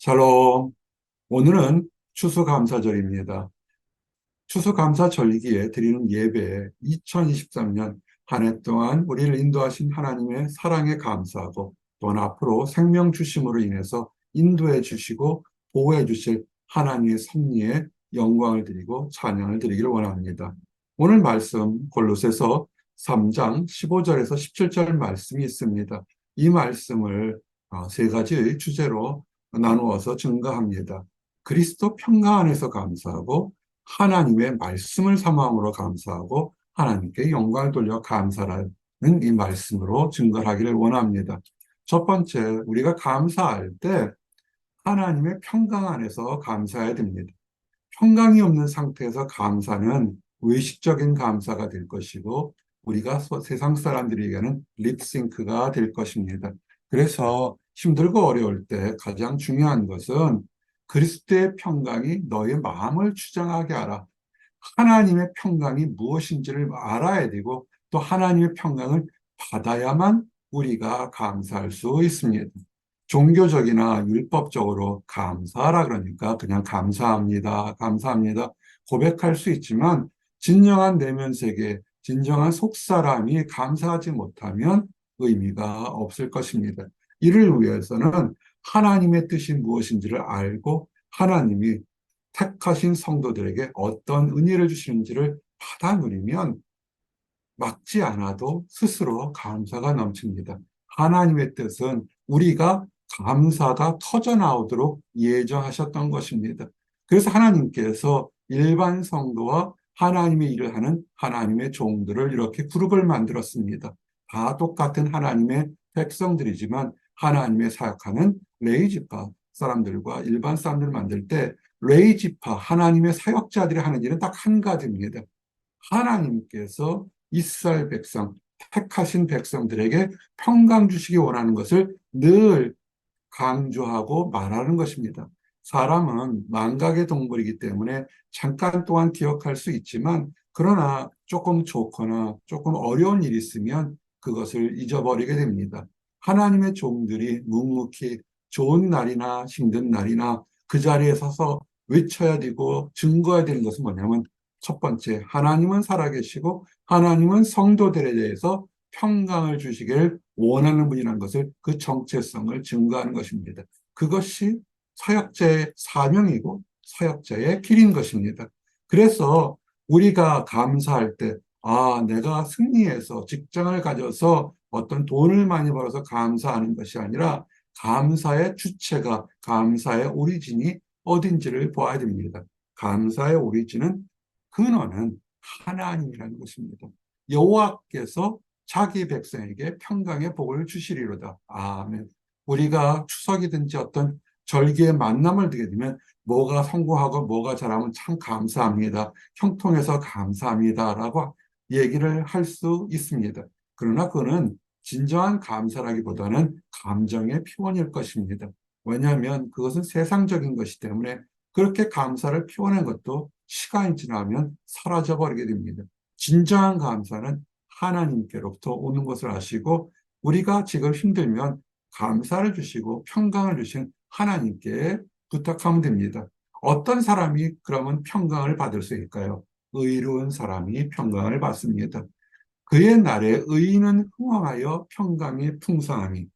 샬롬. 오늘은 추수감사절입니다. 추수감사 절기에 드리는 예배에 2023년 한 해 동안 우리를 인도하신 하나님의 사랑에 감사하고 또한 앞으로 생명 주심으로 인해서 인도해 주시고 보호해 주실 하나님의 섭리에 영광을 드리고 찬양을 드리기를 원합니다. 오늘 말씀 골로새서 3장 15절에서 17절 말씀이 있습니다. 이 말씀을 어, 세 가지의 주제로 나누어서 증가합니다. 그리스도 평강 안에서 감사하고 하나님의 말씀을 사모함으로 감사하고 하나님께 영광을 돌려 감사라는 이 말씀으로 증거하기를 원합니다. 첫 번째, 우리가 감사할 때 하나님의 평강 안에서 감사해야 됩니다. 평강이 없는 상태에서 감사는 의식적인 감사가 될 것이고 우리가 세상 사람들에게는 립싱크가 될 것입니다. 그래서 힘들고 어려울 때 가장 중요한 것은 그리스도의 평강이 너의 마음을 주장하게 하라. 하나님의 평강이 무엇인지를 알아야 되고 또 하나님의 평강을 받아야만 우리가 감사할 수 있습니다. 종교적이나 율법적으로 감사하라 그러니까 그냥 감사합니다, 감사합니다 고백할 수 있지만 진정한 내면 세계, 진정한 속사람이 감사하지 못하면 의미가 없을 것입니다. 이를 위해서는 하나님의 뜻이 무엇인지를 알고 하나님이 택하신 성도들에게 어떤 은혜를 주시는지를 받아 누리면 막지 않아도 스스로 감사가 넘칩니다. 하나님의 뜻은 우리가 감사가 터져나오도록 예정하셨던 것입니다. 그래서 하나님께서 일반 성도와 하나님의 일을 하는 하나님의 종들을 이렇게 그룹을 만들었습니다. 다 똑같은 하나님의 백성들이지만 하나님의 사역하는 레이지파 사람들과 일반 사람들을 만들 때 레이지파 하나님의 사역자들이 하는 일은 딱 한 가지입니다. 하나님께서 이스라엘 백성 택하신 백성들에게 평강 주시기 원하는 것을 늘 강조하고 말하는 것입니다. 사람은 망각의 동물이기 때문에 잠깐 동안 기억할 수 있지만 그러나 조금 좋거나 조금 어려운 일이 있으면 그것을 잊어버리게 됩니다. 하나님의 종들이 묵묵히 좋은 날이나 힘든 날이나 그 자리에 서서 외쳐야 되고 증거해야 되는 것은 뭐냐면 첫 번째, 하나님은 살아계시고 하나님은 성도들에 대해서 평강을 주시기를 원하는 분이라는 것을 그 정체성을 증거하는 것입니다. 그것이 사역자의 사명이고 사역자의 길인 것입니다. 그래서 우리가 감사할 때, 아, 내가 승리해서 직장을 가져서 어떤 돈을 많이 벌어서 감사하는 것이 아니라 감사의 주체가 감사의 오리진이 어딘지를 보아야 됩니다. 감사의 오리진은 근원은 하나님이라는 것입니다. 여호와께서 자기 백성에게 평강의 복을 주시리로다. 아멘. 우리가 추석이든지 어떤 절기의 만남을 듣게 되면 뭐가 성공하고 뭐가 잘하면 참 감사합니다. 형통해서 감사합니다라고 얘기를 할 수 있습니다. 그러나 그거는 진정한 감사라기보다는 감정의 표현일 것입니다. 왜냐하면 그것은 세상적인 것이 때문에 그렇게 감사를 표현한 것도 시간이 지나면 사라져버리게 됩니다. 진정한 감사는 하나님께로부터 오는 것을 아시고 우리가 지금 힘들면 감사를 주시고 평강을 주신 하나님께 부탁하면 됩니다. 어떤 사람이 그러면 평강을 받을 수 있을까요? 의로운 사람이 평강을 받습니다. 그의 날에 의인은 흥황하여 평강이 풍성하니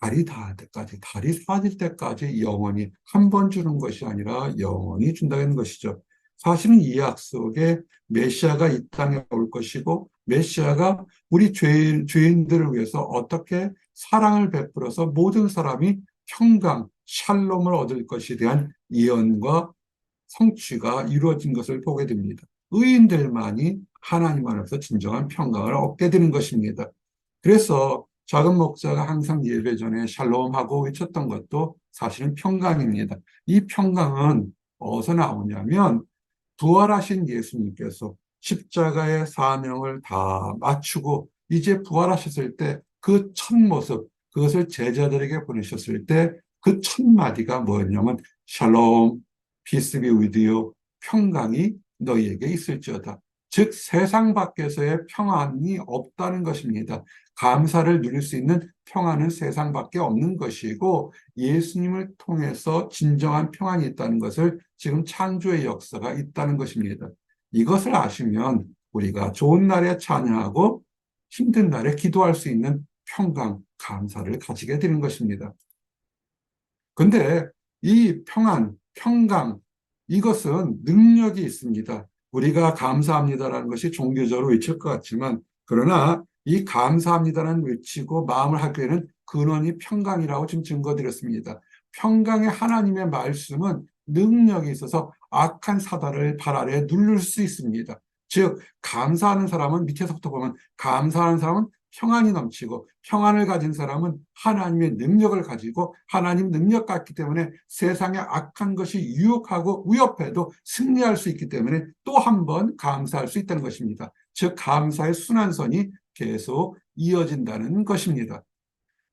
달이 닿을 때까지, 달이 사질 때까지 영원히 한 번 주는 것이 아니라 영원히 준다는 것이죠. 사실은 이 약속에 메시아가 이 땅에 올 것이고 메시아가 우리 죄인, 죄인들을 위해서 어떻게 사랑을 베풀어서 모든 사람이 평강, 샬롬을 얻을 것에 대한 예언과 성취가 이루어진 것을 보게 됩니다. 의인들만이 하나님 안에서 진정한 평강을 얻게 되는 것입니다. 그래서 작은 목사가 항상 예배 전에 샬롬하고 외쳤던 것도 사실은 평강입니다. 이 평강은 어디서 나오냐면 부활하신 예수님께서 십자가의 사명을 다 마치고 이제 부활하셨을 때 그 첫 모습, 그것을 제자들에게 보내셨을 때 그 첫 마디가 뭐였냐면 샬롬, with you, 평강이 너희에게 있을지어다. 즉 세상 밖에서의 평안이 없다는 것입니다. 감사를 누릴 수 있는 평안은 세상밖에 없는 것이고 예수님을 통해서 진정한 평안이 있다는 것을 지금 창조의 역사가 있다는 것입니다. 이것을 아시면 우리가 좋은 날에 찬양하고 힘든 날에 기도할 수 있는 평강, 감사를 가지게 되는 것입니다. 근데 이 평안, 평강, 이것은 능력이 있습니다. 우리가 감사합니다라는 것이 종교적으로 외칠 것 같지만, 그러나 이 감사합니다라는 외치고 마음을 하기에는 근원이 평강이라고 지금 증거드렸습니다. 평강의 하나님의 말씀은 능력이 있어서 악한 사다를 발 아래 누를 수 있습니다. 즉 감사하는 사람은 밑에서부터 보면 감사하는 사람은 평안이 넘치고 평안을 가진 사람은 하나님의 능력을 가지고 하나님 능력 같기 때문에 세상에 악한 것이 유혹하고 위협해도 승리할 수 있기 때문에 또 한 번 감사할 수 있다는 것입니다. 즉 감사의 순환선이 계속 이어진다는 것입니다.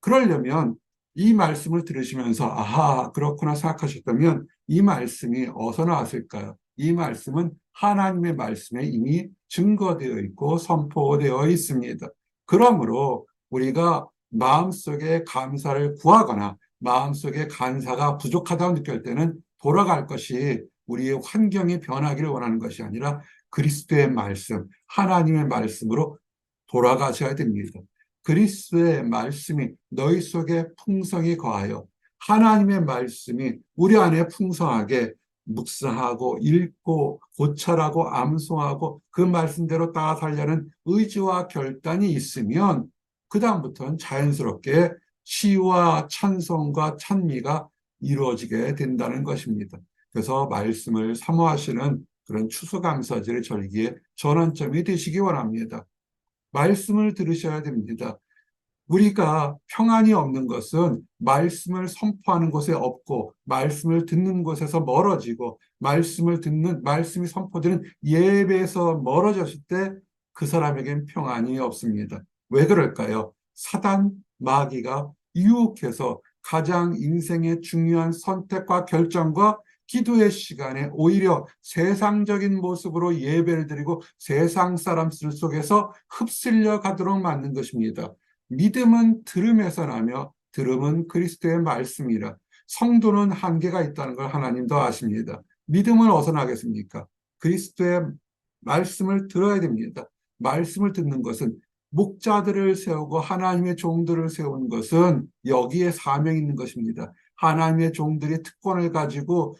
그러려면 이 말씀을 들으시면서 아하 그렇구나 생각하셨다면 이 말씀이 어디서 나왔을까요? 이 말씀은 하나님의 말씀에 이미 증거되어 있고 선포되어 있습니다. 그러므로 우리가 마음속에 감사를 구하거나 마음속에 감사가 부족하다고 느낄 때는 돌아갈 것이 우리의 환경이 변하기를 원하는 것이 아니라 그리스도의 말씀, 하나님의 말씀으로 돌아가셔야 됩니다. 그리스도의 말씀이 너희 속에 풍성히 거하여 하나님의 말씀이 우리 안에 풍성하게 묵상하고 읽고 고찰하고 암송하고 그 말씀대로 따라 살려는 의지와 결단이 있으면 그 다음부터는 자연스럽게 시와 찬송과 찬미가 이루어지게 된다는 것입니다. 그래서 말씀을 사모하시는 그런 추수감사절의 절기에 전환점이 되시기 원합니다. 말씀을 들으셔야 됩니다. 우리가 평안이 없는 것은 말씀을 선포하는 곳에 없고 말씀을 듣는 곳에서 멀어지고 말씀을 듣는 말씀이 선포되는 예배에서 멀어졌을 때 그 사람에겐 평안이 없습니다. 왜 그럴까요? 사단 마귀가 유혹해서 가장 인생의 중요한 선택과 결정과 기도의 시간에 오히려 세상적인 모습으로 예배를 드리고 세상 사람들 속에서 흡슬려 가도록 만든 것입니다. 믿음은 들음에서 나며 들음은 그리스도의 말씀이라 성도는 한계가 있다는 걸 하나님도 아십니다. 믿음은 어디서 나겠습니까? 그리스도의 말씀을 들어야 됩니다. 말씀을 듣는 것은 목자들을 세우고 하나님의 종들을 세우는 것은 여기에 사명이 있는 것입니다. 하나님의 종들이 특권을 가지고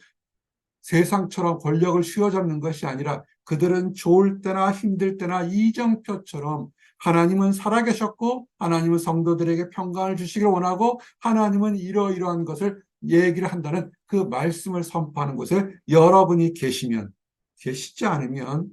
세상처럼 권력을 휘어잡는 것이 아니라 그들은 좋을 때나 힘들 때나 이정표처럼 하나님은 살아계셨고 하나님은 성도들에게 평강을 주시길 원하고 하나님은 이러이러한 것을 얘기를 한다는 그 말씀을 선포하는 곳에 여러분이 계시면 계시지 않으면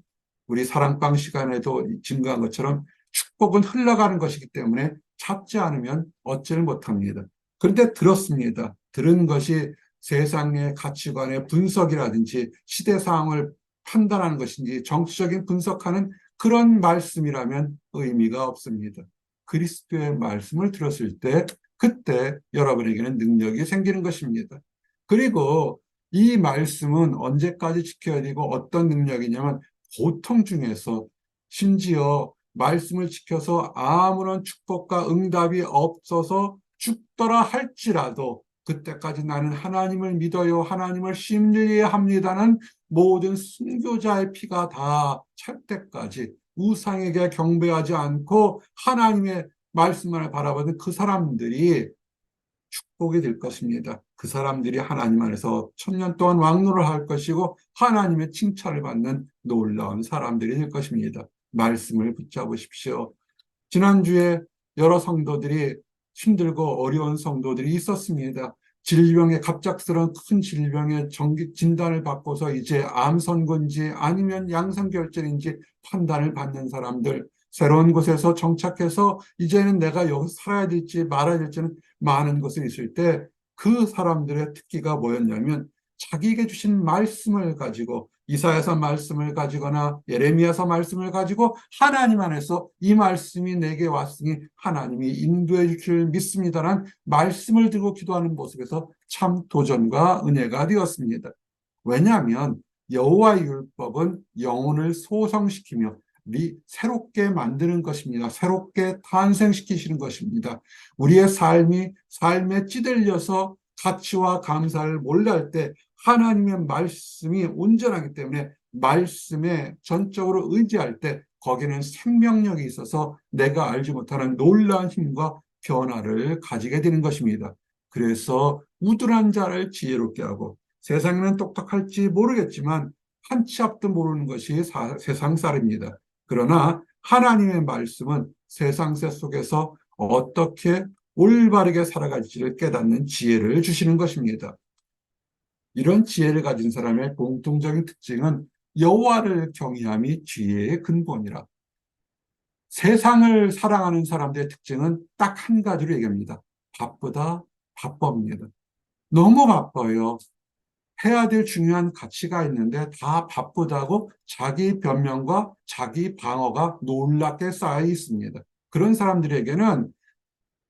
우리 사랑방 시간에도 증거한 것처럼 축복은 흘러가는 것이기 때문에 찾지 않으면 얻지를 못합니다. 그런데 들었습니다. 들은 것이 세상의 가치관의 분석이라든지 시대 상황을 판단하는 것인지 정치적인 분석하는 그런 말씀이라면 의미가 없습니다. 그리스도의 말씀을 들었을 때 그때 여러분에게는 능력이 생기는 것입니다. 그리고 이 말씀은 언제까지 지켜야 되고 어떤 능력이냐면 고통 중에서 심지어 말씀을 지켜서 아무런 축복과 응답이 없어서 죽더라 할지라도 그때까지 나는 하나님을 믿어요. 하나님을 신뢰합니다는 모든 순교자의 피가 다 찰 때까지 우상에게 경배하지 않고 하나님의 말씀만을 바라보는 그 사람들이 축복이 될 것입니다. 그 사람들이 하나님 안에서 천년 동안 왕노를 할 것이고 하나님의 칭찬을 받는 놀라운 사람들이 될 것입니다. 말씀을 붙잡으십시오. 지난주에 여러 성도들이 힘들고 어려운 성도들이 있었습니다. 질병에 갑작스러운 큰 질병의 정기 진단을 받고서 이제 암 선고인지 아니면 양성 결절인지 판단을 받는 사람들 새로운 곳에서 정착해서 이제는 내가 여기서 살아야 될지 말아야 될지는 많은 것이 있을 때 그 사람들의 특기가 뭐였냐면 자기에게 주신 말씀을 가지고 이사야서 말씀을 가지거나 예레미야서 말씀을 가지고 하나님 안에서 이 말씀이 내게 왔으니 하나님이 인도해 주실 믿습니다란 말씀을 들고 기도하는 모습에서 참 도전과 은혜가 되었습니다. 왜냐하면 여호와의 율법은 영혼을 소성시키며 리, 새롭게 만드는 것입니다. 새롭게 탄생시키시는 것입니다. 우리의 삶이 삶에 찌들려서 가치와 감사를 몰라할 때 하나님의 말씀이 온전하기 때문에 말씀에 전적으로 의지할 때 거기는 생명력이 있어서 내가 알지 못하는 놀라운 힘과 변화를 가지게 되는 것입니다. 그래서 우둔한 자를 지혜롭게 하고 세상에는 똑똑할지 모르겠지만 한 치 앞도 모르는 것이 사, 세상 살입니다. 그러나 하나님의 말씀은 세상세 속에서 어떻게 올바르게 살아갈지를 깨닫는 지혜를 주시는 것입니다. 이런 지혜를 가진 사람의 공통적인 특징은 여호와를 경외함이 지혜의 근본이라. 세상을 사랑하는 사람들의 특징은 딱 한 가지로 얘기합니다. 바쁘다, 바쁩니다. 너무 바빠요. 해야 될 중요한 가치가 있는데 다 바쁘다고 자기 변명과 자기 방어가 놀랍게 쌓여 있습니다. 그런 사람들에게는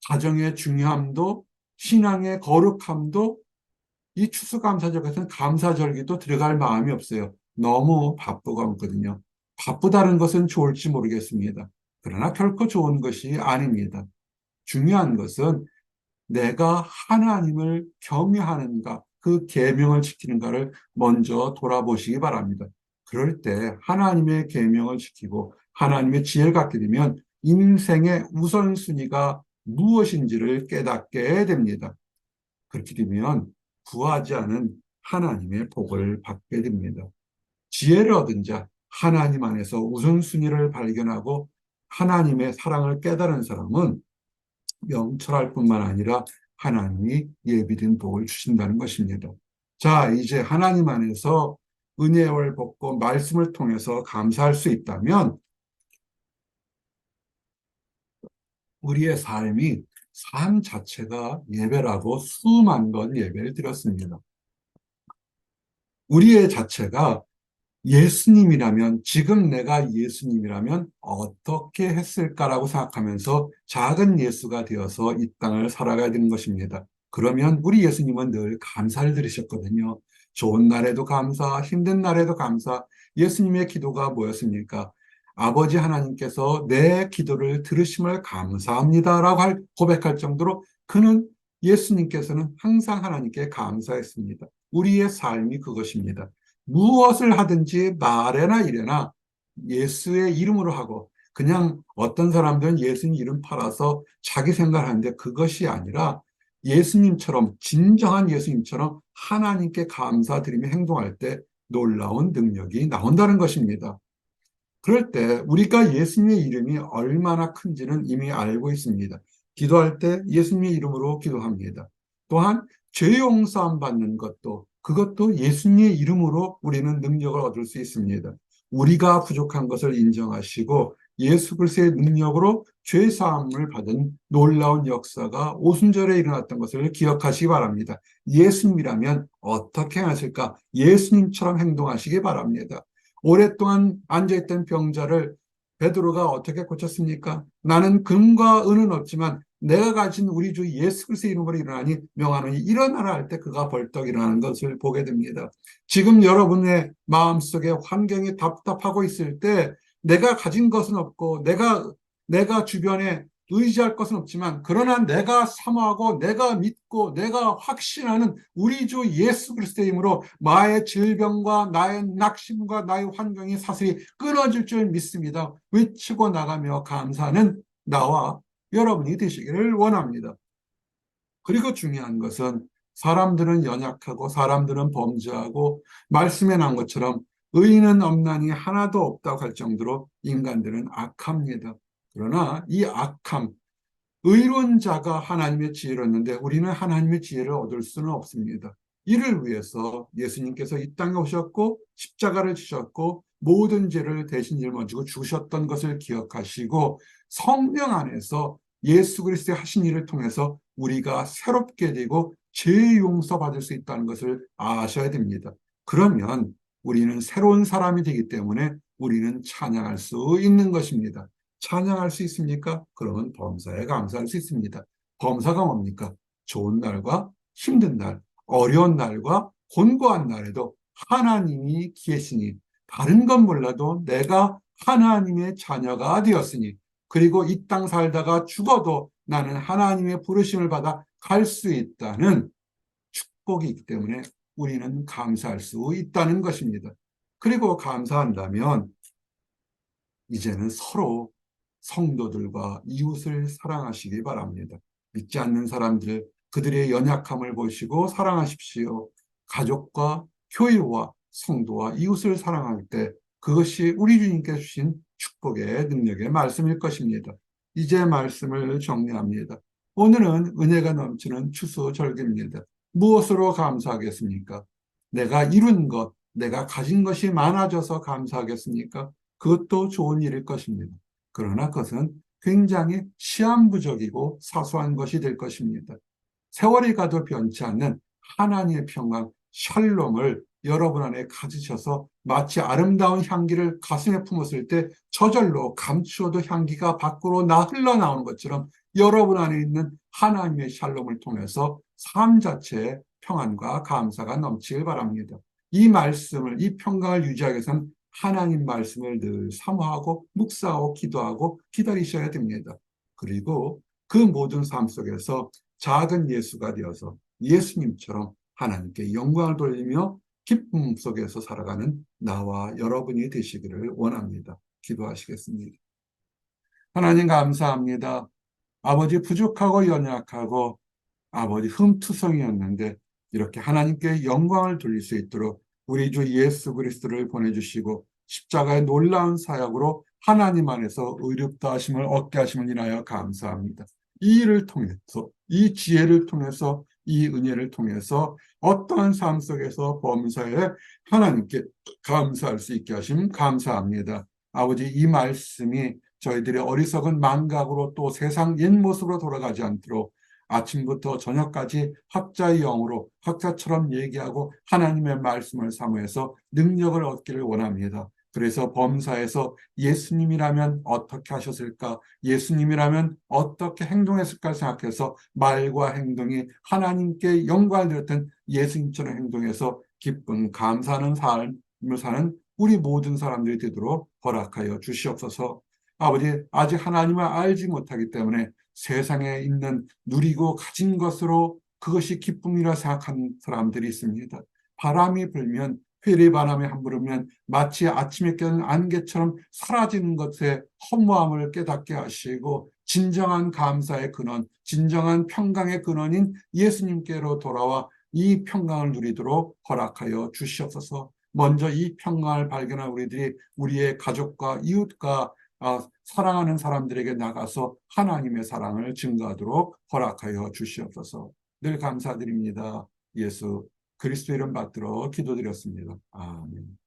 가정의 중요함도 신앙의 거룩함도 이 추수감사절 같은 감사절기도 들어갈 마음이 없어요. 너무 바쁘거든요. 바쁘다는 것은 좋을지 모르겠습니다. 그러나 결코 좋은 것이 아닙니다. 중요한 것은 내가 하나님을 경외하는가, 그 계명을 지키는가를 먼저 돌아보시기 바랍니다. 그럴 때 하나님의 계명을 지키고 하나님의 지혜를 갖게 되면 인생의 우선순위가 무엇인지를 깨닫게 됩니다. 그렇게 되면 구하지 않은 하나님의 복을 받게 됩니다. 지혜를 얻은 자, 하나님 안에서 우선순위를 발견하고 하나님의 사랑을 깨달은 사람은 명철할 뿐만 아니라 하나님이 예비된 복을 주신다는 것입니다. 자, 이제 하나님 안에서 은혜를 받고 말씀을 통해서 감사할 수 있다면 우리의 삶이 삶 자체가 예배라고 수만 번 예배를 드렸습니다. 우리의 자체가 예수님이라면, 지금 내가 예수님이라면 어떻게 했을까라고 생각하면서 작은 예수가 되어서 이 땅을 살아가야 되는 것입니다. 그러면 우리 예수님은 늘 감사를 들으셨거든요. 좋은 날에도 감사, 힘든 날에도 감사. 예수님의 기도가 뭐였습니까? 아버지 하나님께서 내 기도를 들으심을 감사합니다라고 고백할 정도로 그는 예수님께서는 항상 하나님께 감사했습니다. 우리의 삶이 그것입니다. 무엇을 하든지 말에나 이래나 예수의 이름으로 하고 그냥 어떤 사람들은 예수님 이름 팔아서 자기 생각하는데 그것이 아니라 예수님처럼 진정한 예수님처럼 하나님께 감사드리며 행동할 때 놀라운 능력이 나온다는 것입니다. 그럴 때 우리가 예수님의 이름이 얼마나 큰지는 이미 알고 있습니다. 기도할 때 예수님의 이름으로 기도합니다. 또한 죄 용서함 받는 것도 그것도 예수님의 이름으로 우리는 능력을 얻을 수 있습니다. 우리가 부족한 것을 인정하시고 예수 그리스도의 능력으로 죄 사함을 받은 놀라운 역사가 오순절에 일어났던 것을 기억하시기 바랍니다. 예수님이라면 어떻게 하실까? 예수님처럼 행동하시기 바랍니다. 오랫동안 앉아있던 병자를 베드로가 어떻게 고쳤습니까? 나는 금과 은은 없지만 내가 가진 우리 주 예수 그리스도의 이름으로 일어나니 명하노니 일어나라 할 때 그가 벌떡 일어나는 것을 보게 됩니다. 지금 여러분의 마음속에 환경이 답답하고 있을 때 내가 가진 것은 없고 내가 내가 주변에 의지할 것은 없지만 그러나 내가 사모하고 내가 믿고 내가 확신하는 우리 주 예수 그리스도의 힘으로 나의 질병과 나의 낙심과 나의 환경이 사슬이 끊어질 줄 믿습니다. 외치고 나가며 감사는 나와 여러분이 되시기를 원합니다. 그리고 중요한 것은 사람들은 연약하고 사람들은 범죄하고 말씀에 난 것처럼 의인은 없나니 하나도 없다고 할 정도로 인간들은 악합니다. 그러나 이 악함, 의로운 자가 하나님의 지혜를 얻는데 우리는 하나님의 지혜를 얻을 수는 없습니다. 이를 위해서 예수님께서 이 땅에 오셨고 십자가를 지셨고 모든 죄를 대신 짊어지고 주셨던 것을 기억하시고 성령 안에서 예수 그리스도의 하신 일을 통해서 우리가 새롭게 되고 죄 용서 받을 수 있다는 것을 아셔야 됩니다. 그러면 우리는 새로운 사람이 되기 때문에 우리는 찬양할 수 있는 것입니다. 찬양할 수 있습니까? 그러면 범사에 감사할 수 있습니다. 범사가 뭡니까? 좋은 날과 힘든 날, 어려운 날과 곤고한 날에도 하나님이 계시니 다른 건 몰라도 내가 하나님의 자녀가 되었으니 그리고 이 땅 살다가 죽어도 나는 하나님의 부르심을 받아 갈 수 있다는 축복이 있기 때문에 우리는 감사할 수 있다는 것입니다. 그리고 감사한다면 이제는 서로 성도들과 이웃을 사랑하시기 바랍니다. 믿지 않는 사람들, 그들의 연약함을 보시고 사랑하십시오. 가족과 교회와 성도와 이웃을 사랑할 때 그것이 우리 주님께 주신 축복의 능력의 말씀일 것입니다. 이제 말씀을 정리합니다. 오늘은 은혜가 넘치는 추수절기입니다. 무엇으로 감사하겠습니까? 내가 이룬 것, 내가 가진 것이 많아져서 감사하겠습니까? 그것도 좋은 일일 것입니다. 그러나 그것은 굉장히 시한부적이고 사소한 것이 될 것입니다. 세월이 가도 변치 않는 하나님의 평강, 샬롬을 여러분 안에 가지셔서 마치 아름다운 향기를 가슴에 품었을 때 저절로 감추어도 향기가 밖으로 나 흘러나오는 것처럼 여러분 안에 있는 하나님의 샬롬을 통해서 삶 자체에 평안과 감사가 넘치길 바랍니다. 이 말씀을, 이 평강을 유지하기 위해서는 하나님 말씀을 늘 사모하고 묵사하고 기도하고 기다리셔야 됩니다. 그리고 그 모든 삶 속에서 작은 예수가 되어서 예수님처럼 하나님께 영광을 돌리며 기쁨 속에서 살아가는 나와 여러분이 되시기를 원합니다. 기도하시겠습니다. 하나님 감사합니다. 아버지 부족하고 연약하고 아버지 흠투성이었는데 이렇게 하나님께 영광을 돌릴 수 있도록 우리 주 예수 그리스도를 보내주시고 십자가의 놀라운 사역으로 하나님 안에서 의롭다 하심을 얻게 하심을 인하여 감사합니다. 이 일을 통해서 이 지혜를 통해서 이 은혜를 통해서 어떠한 삶 속에서 범사에 하나님께 감사할 수 있게 하심 감사합니다. 아버지 이 말씀이 저희들의 어리석은 망각으로 또 세상 옛 모습으로 돌아가지 않도록 아침부터 저녁까지 학자의 영으로 학자처럼 얘기하고 하나님의 말씀을 사모해서 능력을 얻기를 원합니다. 그래서 범사에서 예수님이라면 어떻게 하셨을까? 예수님이라면 어떻게 행동했을까 생각해서 말과 행동이 하나님께 영광을 드렸던 예수님처럼 행동해서 기쁜 감사하는 삶을 사는 우리 모든 사람들이 되도록 허락하여 주시옵소서. 아버지, 아직 하나님을 알지 못하기 때문에 세상에 있는 누리고 가진 것으로 그것이 기쁨이라 생각하는 사람들이 있습니다. 바람이 불면 회리바람에 함부르면 마치 아침에 깨는 안개처럼 사라지는 것에 허무함을 깨닫게 하시고 진정한 감사의 근원, 진정한 평강의 근원인 예수님께로 돌아와 이 평강을 누리도록 허락하여 주시옵소서. 먼저 이 평강을 발견한 우리들이 우리의 가족과 이웃과 아, 사랑하는 사람들에게 나가서 하나님의 사랑을 증거하도록 허락하여 주시옵소서. 늘 감사드립니다. 예수 그리스도 이름 받들어 기도드렸습니다. 아멘.